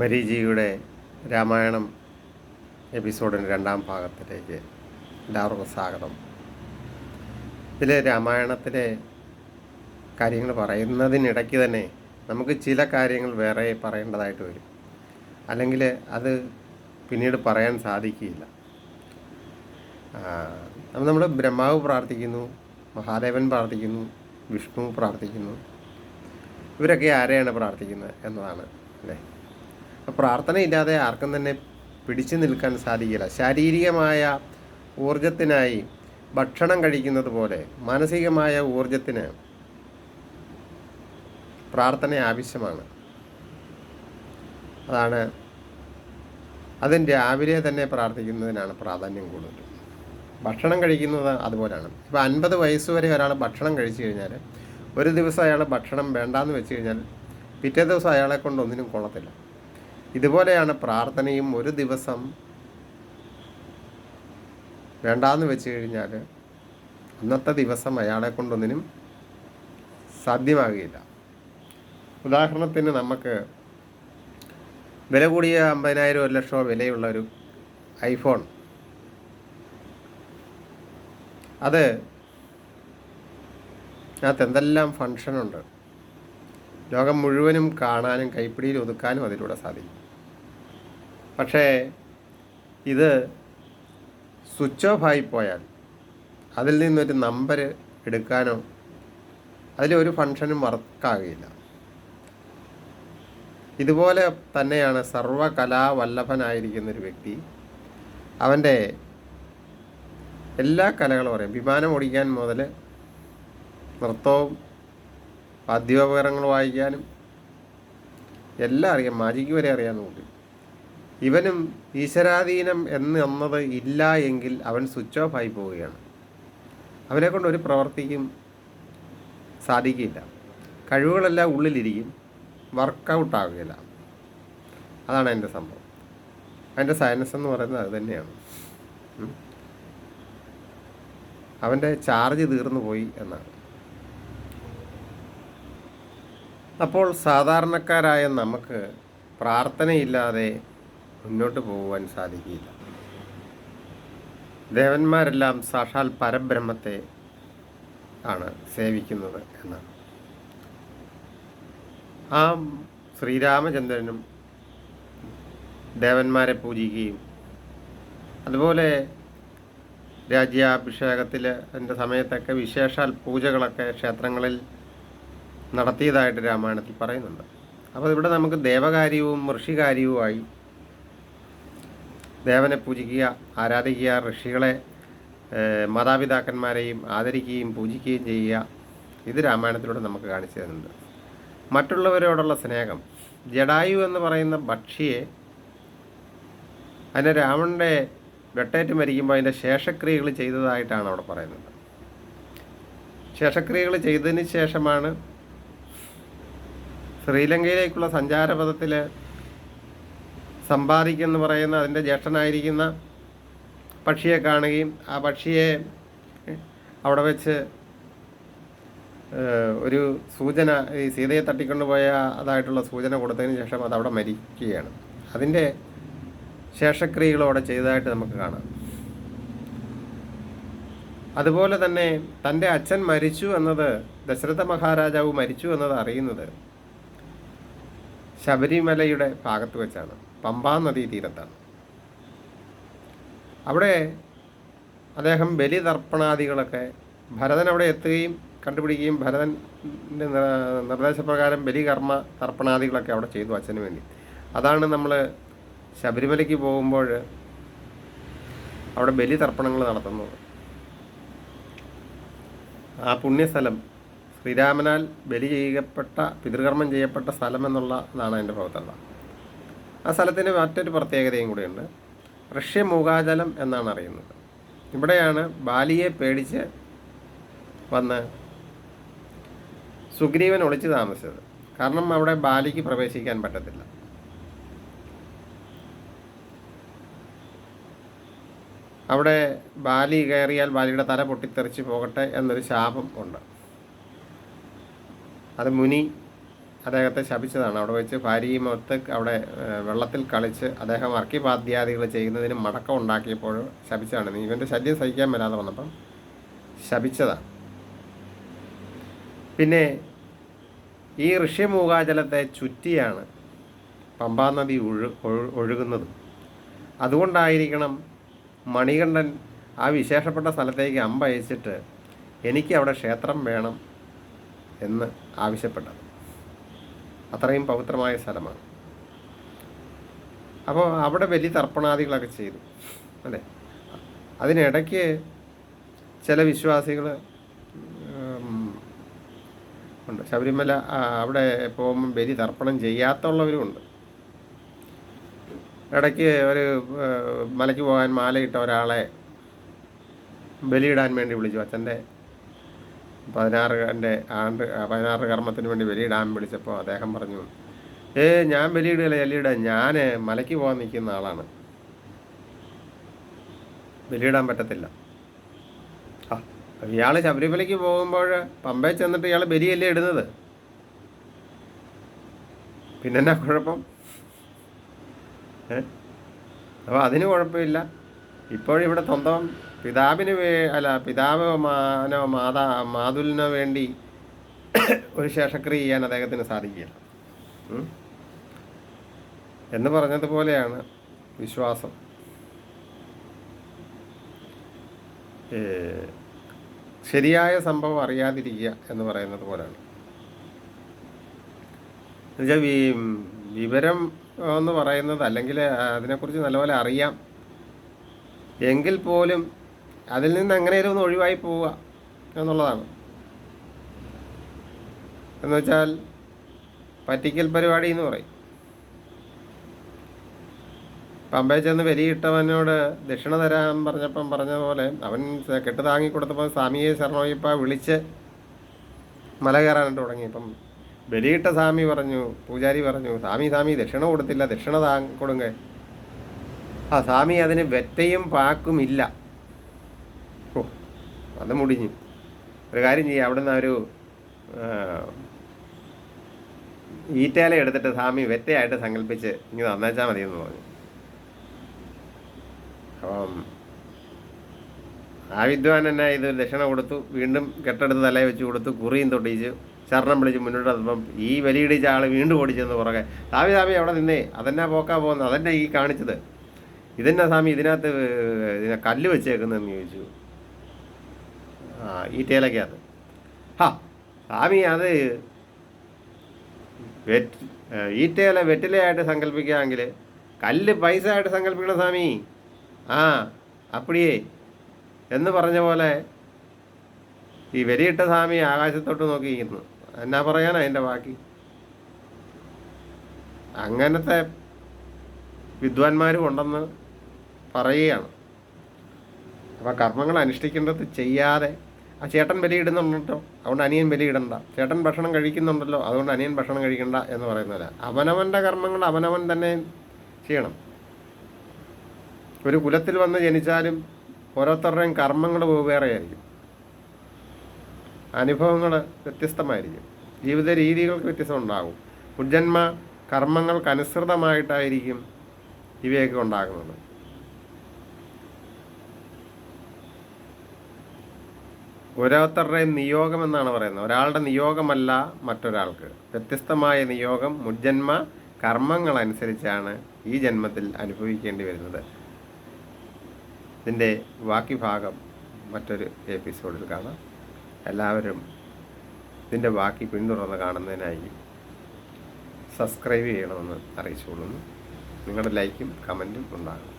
മരീചിയുടെ രാമായണം എപ്പിസോഡിന്റെ രണ്ടാം ഭാഗത്തിലേക്ക് എല്ലാവർക്കും സ്വാഗതം. ഇതിൽ രാമായണത്തിലെ കാര്യങ്ങൾ പറയുന്നതിനിടയ്ക്ക് തന്നെ നമുക്ക് ചില കാര്യങ്ങൾ വേറെ പറയേണ്ടതായിട്ട് വരും. അല്ലെങ്കിൽ അത് പിന്നീട് പറയാൻ സാധിക്കില്ല നമ്മൾ ബ്രഹ്മാവ് പ്രാർത്ഥിക്കുന്നു മഹാദേവൻ പ്രാർത്ഥിക്കുന്നു വിഷ്ണു പ്രാർത്ഥിക്കുന്നു. ഇവരൊക്കെ ആരെയാണ് പ്രാർത്ഥിക്കുന്നത് എന്നതാണ് അല്ലേ? പ്രാർത്ഥനയില്ലാതെ ആർക്കും തന്നെ പിടിച്ചു നിൽക്കാൻ സാധിക്കില്ല. ശാരീരികമായ ഊർജത്തിനായി ഭക്ഷണം കഴിക്കുന്നത് പോലെ മാനസികമായ ഊർജത്തിന് പ്രാർത്ഥന ആവശ്യമാണ്. അതാണ് അതിന് രാവിലെ തന്നെ പ്രാർത്ഥിക്കുന്നതിനാണ് പ്രാധാന്യം കൂടുതൽ. ഭക്ഷണം കഴിക്കുന്നത് അതുപോലെയാണ് ഇപ്പോൾ അൻപത് വയസ്സ് വരെ ഒരാൾ ഭക്ഷണം കഴിച്ചു കഴിഞ്ഞാൽ ഒരു ദിവസം അയാൾ ഭക്ഷണം വേണ്ടാന്ന് വെച്ച് കഴിഞ്ഞാൽ പിറ്റേ ദിവസം അയാളെ കൊണ്ട് ഒന്നിനും കൊള്ളത്തില്ല. ഇതുപോലെയാണ് പ്രാർത്ഥനയും ഒരു ദിവസം വേണ്ടാന്ന് വെച്ച് കഴിഞ്ഞാൽ അന്നത്തെ ദിവസം അയാളെ കൊണ്ടൊന്നിനും സാധ്യമാകുകയില്ല ഉദാഹരണത്തിന് നമുക്ക് വില കൂടിയ അമ്പതിനായിരം ഒരു ലക്ഷമോ വിലയുള്ള ഒരു ഐഫോൺ. അത് അതിനകത്ത് എന്തെല്ലാം ഫങ്ഷനുണ്ട്? ലോകം മുഴുവനും കാണാനും കൈപ്പിടിയിൽ ഒതുക്കാനും അതിലൂടെ സാധിക്കും. പക്ഷേ ഇത് സ്വിച്ച് ഓഫ് ആയിപ്പോയാൽ പോയാൽ അതിൽ നിന്നൊരു നമ്പർ എടുക്കാനോ അതിലൊരു ഫങ്ഷനും വർക്കാകില്ല. ഇതുപോലെ തന്നെയാണ് സർവകലാവല്ലഭനായിരിക്കുന്ന ഒരു വ്യക്തി അവന്റെ എല്ലാ കലകളും അറിയാം. വിമാനം ഓടിക്കാൻ മുതൽ നൃത്തവും വാദ്യോപകരണങ്ങൾ വായിക്കാനും എല്ലാം അറിയാം. മാജിക്ക് വരെ അറിയാൻ നോക്കി ഇവനും ഈശ്വരാധീനം എന്ന് എന്നത് ഇല്ല എങ്കിൽ അവൻ സ്വിച്ച് ഓഫ് ആയി പോവുകയാണ്. അവനെ കൊണ്ട് ഒരു പ്രവർത്തിക്കും സാധിക്കില്ല. കഴിവുകളെല്ലാം ഉള്ളിലിരിക്കും. വർക്കൗട്ട് ആവുകയില്ല. അതാണ് എന്റെ സംഭവം. അതിന്റെ സയൻസ് എന്ന് പറയുന്നത് അത് തന്നെയാണ്. അവന്റെ ചാർജ് തീർന്നു പോയി എന്നാണ്. അപ്പോൾ സാധാരണക്കാരായ നമുക്ക് പ്രാർത്ഥനയില്ലാതെ മുന്നോട്ട് പോകുവാൻ സാധിക്കില്ല. ദേവന്മാരെല്ലാം സാക്ഷാൽ പരബ്രഹ്മത്തെ ആണ് സേവിക്കുന്നത് എന്നാണ്. ആ ശ്രീരാമചന്ദ്രനും ദേവന്മാരെ പൂജിക്കുകയും അതുപോലെ രാജ്യാഭിഷേകത്തിൽ എന്റെ സമയത്തൊക്കെ വിശേഷാൽ പൂജകളൊക്കെ ക്ഷേത്രങ്ങളിൽ നടത്തിയതായിട്ട് രാമായണത്തിൽ പറയുന്നുണ്ട്. അപ്പോൾ ഇവിടെ നമുക്ക് ദേവകാര്യവും ഋഷികാര്യവുമായി ദേവനെ പൂജിക്കുക ആരാധിക്കുക ഋഷികളെ മാതാപിതാക്കന്മാരെയും ആദരിക്കുകയും പൂജിക്കുകയും ചെയ്യുക. ഇത് രാമായണത്തിലൂടെ നമുക്ക് കാണിച്ചു തരുന്നുണ്ട്. മറ്റുള്ളവരോടുള്ള സ്നേഹം ജഡായു എന്ന് പറയുന്ന ഭക്ഷിയെ അതിനെ രാവണന്റെ വെട്ടേറ്റ് മരിക്കുമ്പോൾ അതിന്റെ ശേഷക്രിയകൾ ചെയ്തതായിട്ടാണ് അവിടെ പറയുന്നത്. ശേഷക്രിയകൾ ചെയ്തതിന് ശേഷമാണ് ശ്രീലങ്കയിലേക്കുള്ള സഞ്ചാരപഥത്തിൽ സമ്പാദിക്കെന്ന് പറയുന്ന അതിന്റെ ജ്യേഷ്ഠനായിരിക്കുന്ന പക്ഷിയെ കാണുകയും ആ പക്ഷിയെ അവിടെ വെച്ച് ഒരു സൂചന ഈ സീതയെ തട്ടിക്കൊണ്ടുപോയ അതായിട്ടുള്ള സൂചന കൊടുത്തതിന് ശേഷം അത് അവിടെ മരിക്കുകയാണ്. അതിന്റെ ശേഷക്രിയകളും അവിടെ ചെയ്തതായിട്ട് നമുക്ക് കാണാം. അതുപോലെ തന്നെ തന്റെ അച്ഛൻ മരിച്ചു എന്നത് ദശരഥ മഹാരാജാവ് മരിച്ചു എന്നത് അറിയുന്നത് ശബരിമലയുടെ ഭാഗത്ത് വെച്ചാണ്. പമ്പാ നദീ തീരത്താണ്. അവിടെ അദ്ദേഹം ബലിതർപ്പണാദികളൊക്കെ ഭരതൻ അവിടെ എത്തുകയും കണ്ടുപിടിക്കുകയും ഭരതന്റെ നിർ- നിർദ്ദേശപ്രകാരം ബലികർമ്മ തർപ്പണാദികളൊക്കെ അവിടെ ചെയ്തു അച്ഛന് വേണ്ടി. അതാണ് നമ്മൾ ശബരിമലയ്ക്ക് പോകുമ്പോൾ അവിടെ ബലി തർപ്പണങ്ങൾ നടത്തുന്നത്. ആ പുണ്യസ്ഥലം ശ്രീരാമനാൽ ബലി ചെയ്യപ്പെട്ട പിതൃകർമ്മം ചെയ്യപ്പെട്ട സ്ഥലം എന്നുള്ളതാണ് അതിന്റെ പ്രവർത്തന ആ സ്ഥലത്തിന് മറ്റൊരു പ്രത്യേകതയും കൂടിയുണ്ട്. ഋഷ്യമൂകാചലം എന്നാണ് അറിയുന്നത്. ഇവിടെയാണ് ബാലിയെ പേടിച്ച് വന്ന് സുഗ്രീവൻ ഒളിച്ചു താമസിച്ചത്. കാരണം അവിടെ ബാലിക്ക് പ്രവേശിക്കാൻ പറ്റത്തില്ല. അവിടെ ബാലി കയറിയാൽ ബാലിയുടെ തല പൊട്ടിത്തെറിച്ച് പോകട്ടെ എന്നൊരു ശാപം ഉണ്ട്. അത് മുനി അദ്ദേഹത്തെ ശപിച്ചതാണ്. അവിടെ വെച്ച് ഭാര്യയും ഒത്ത് അവിടെ വെള്ളത്തിൽ കളിച്ച് അദ്ദേഹം അർക്കിപാദ്യാദികൾ ചെയ്യുന്നതിന് മടക്കം ഉണ്ടാക്കിയപ്പോൾ ശപിച്ചതാണ്. ഇവന്റെ ശല്യം സഹിക്കാൻ വരാതെ വന്നപ്പം ശപിച്ചതാണ്. പിന്നെ ഈ ഋഷ്യമൂകാജലത്തെ ചുറ്റിയാണ് പമ്പാ നദി ഒഴു ഒഴു- ഒഴുകുന്നത്. അതുകൊണ്ടായിരിക്കണം മണികണ്ഠൻ ആ വിശേഷപ്പെട്ട സ്ഥലത്തേക്ക് അമ്പയച്ചിട്ട് എനിക്ക് അവിടെ ക്ഷേത്രം വേണം എന്ന് ആവശ്യപ്പെട്ടത്. അത്രയും പവിത്രമായ സ്ഥലമാണ്. അപ്പോൾ അവിടെ വലിയ തർപ്പണാദികളൊക്കെ ചെയ്തു. അല്ലേ? അതിനിടയ്ക്ക് ചില വിശ്വാസികൾ ഉണ്ട്. ശബരിമല അവിടെ പോകുമ്പം ബലി തർപ്പണം ചെയ്യാത്തുള്ളവരുമുണ്ട് ഇടയ്ക്ക് ഒരു മലയ്ക്ക് പോകാൻ മാലയിട്ട ഒരാളെ ബലിയിടാൻ വേണ്ടി വിളിച്ചു. അച്ഛന്റെ പതിനാറ് എന്റെ ആണ്ട് പതിനാറ് കർമ്മത്തിന് വേണ്ടി ബലിയിടാൻ വിളിച്ചപ്പോൾ അദ്ദേഹം പറഞ്ഞു ഏ ഞാൻ ബലിയിടുകയല്ല ബലിയിടാൻ ഞാൻ മലയ്ക്ക് പോകാൻ നിൽക്കുന്ന ആളാണ്. ബലിയിടാൻ പറ്റത്തില്ല. ആ ഇയാൾ ശബരിമലയ്ക്ക് പോകുമ്പോൾ പമ്പയിൽ ചെന്നിട്ട് ഇയാൾ ബലിയല്ലേ ഇടുന്നത്? പിന്നെന്നാ കുഴപ്പം? അപ്പോൾ അതിന് കുഴപ്പമില്ല. ഇപ്പോഴിവിടെ സ്വന്തം പിതാവിന് വേ അല്ല പിതാവ് മാനോ മാതാ മാതുലിന് വേണ്ടി ഒരു ശേഷക്രിയ ചെയ്യാൻ അദ്ദേഹത്തിന് സാധിക്കില്ല എന്ന് പറഞ്ഞതുപോലെയാണ് വിശ്വാസം. ശരിയായ സംഭവം അറിയാതിരിക്കുക എന്ന് പറയുന്നത് പോലെയാണ് എന്നുവെച്ചാൽ വിവരം എന്ന് പറയുന്നത് അല്ലെങ്കിൽ അതിനെക്കുറിച്ച് നല്ലപോലെ അറിയാം. എങ്കിൽ പോലും അതിൽ നിന്ന് എങ്ങനെയും ഒന്ന് ഒഴിവായി പോവുക എന്നുള്ളതാണ്. എന്നുവെച്ചാൽ പറ്റിക്കൽ പരിപാടി എന്ന് പറയും. പമ്പയിൽ ചെന്ന് വലിയിട്ടവനോട് ദക്ഷിണ തരാൻ പറഞ്ഞപ്പം പറഞ്ഞതുപോലെ അവൻ കെട്ട് താങ്ങി കൊടുത്തപ്പോൾ സ്വാമിയെ ശരണോയ്യപ്പ വിളിച്ച് മല കയറാനായിട്ട് തുടങ്ങി. ഇപ്പം ബലിയിട്ട സ്വാമി പറഞ്ഞു പൂജാരി പറഞ്ഞു സ്വാമി സ്വാമി ദക്ഷിണ കൊടുത്തില്ല ദക്ഷിണ താ കൊടുങ്ക ആ സ്വാമി അതിന് വെറ്റയും പാക്കും ഇല്ല. ഓ അത് മുടിഞ്ഞു. ഒരു കാര്യം ചെയ്യാം നിന്ന് ഒരു ഈറ്റാല എടുത്തിട്ട് സ്വാമി വെറ്റയായിട്ട് സങ്കല്പിച്ച് ഇനി നന്നാച്ചാൽ മതി എന്ന് പറഞ്ഞു. അപ്പം ആ വിദ്വാൻ തന്നെ ഇത് ദക്ഷിണ കൊടുത്തു വീണ്ടും കെട്ടെടുത്ത് തലയിൽ വെച്ച് കൊടുത്തു കുറിയും തൊട്ടിച്ച് ശരണം വിളിച്ച് മുന്നോട്ട് വന്നപ്പം ഈ വലിയിടിച്ച ആൾ വീണ്ടും ഓടിച്ചെന്ന് പുറകെ സ്വാമി സ്വാമി അവിടെ നിന്നേ അതെന്നാ പോക്കാ പോകുന്നത് അതെന്നാ ഈ കാണിച്ചത്? ഇതെന്നാ സ്വാമി ഇതിനകത്ത് ഇതിനെ കല്ല് വെച്ചേക്കുന്നതെന്ന് ചോദിച്ചു. ആ ഈറ്റയിലൊക്കെയത് ഹാ സ്വാമി അത് വെറ്റ് ഈറ്റയില വെറ്റിലയായിട്ട് സങ്കല്പിക്കുകയാണെങ്കിൽ കല്ല് പൈസ ആയിട്ട് സങ്കല്പിക്കണം സ്വാമി. ആ അപ്പടിയേ. എന്ന് പറഞ്ഞ പോലെ ഈ വെരിയിട്ട സ്വാമി ആകാശത്തോട്ട് നോക്കിയിരിക്കുന്നു. എന്നാ പറയാനാ അതിന്റെ ബാക്കി? അങ്ങനത്തെ വിദ്വാൻമാരും ഉണ്ടെന്ന് പറയുകയാണ്. അപ്പോൾ കർമ്മങ്ങൾ അനുഷ്ഠിക്കേണ്ടത് ചെയ്യാതെ ആ ചേട്ടൻ ബലിയിടുന്നുണ്ടോ അതുകൊണ്ട് അനിയൻ ബലിയിടണ്ട. ചേട്ടൻ ഭക്ഷണം കഴിക്കുന്നുണ്ടല്ലോ. അതുകൊണ്ട് അനിയൻ ഭക്ഷണം കഴിക്കണ്ട എന്ന് പറയുന്നില്ല അവനവന്റെ കർമ്മങ്ങൾ അവനവൻ തന്നെ ചെയ്യണം. ഒരു കുലത്തിൽ വന്ന് ജനിച്ചാലും ഓരോരുത്തരുടെയും കർമ്മങ്ങൾ വെവ്വേറെയായിരിക്കും അനുഭവങ്ങൾ വ്യത്യസ്തമായിരിക്കും. ജീവിത രീതികൾക്ക് വ്യത്യസ്തം ഉണ്ടാകും. മുജ്ജന്മ കർമ്മങ്ങൾക്കനുസൃതമായിട്ടായിരിക്കും ഇവയൊക്കെ ഉണ്ടാകുന്നത്. ഓരോരുത്തരുടെയും നിയോഗം എന്നാണ് പറയുന്നത്. ഒരാളുടെ നിയോഗമല്ല മറ്റൊരാൾക്ക്. വ്യത്യസ്തമായ നിയോഗം മുജ്ജന്മ കർമ്മങ്ങൾ അനുസരിച്ചാണ് ഈ ജന്മത്തിൽ അനുഭവിക്കേണ്ടി വരുന്നത്. ഇതിന്റെ ബാക്കി ഭാഗം മറ്റൊരു എപ്പിസോഡിൽ കാണാം. എല്ലാവരും ഇതിന്റെ ബാക്കി പിന്തുടർന്ന് കാണുന്നതിനായി സബ്സ്ക്രൈബ് ചെയ്യണമെന്ന് അറിയിച്ചുകൊള്ളുന്നു. നിങ്ങളുടെ ലൈക്കും കമന്റും ഉണ്ടാകും.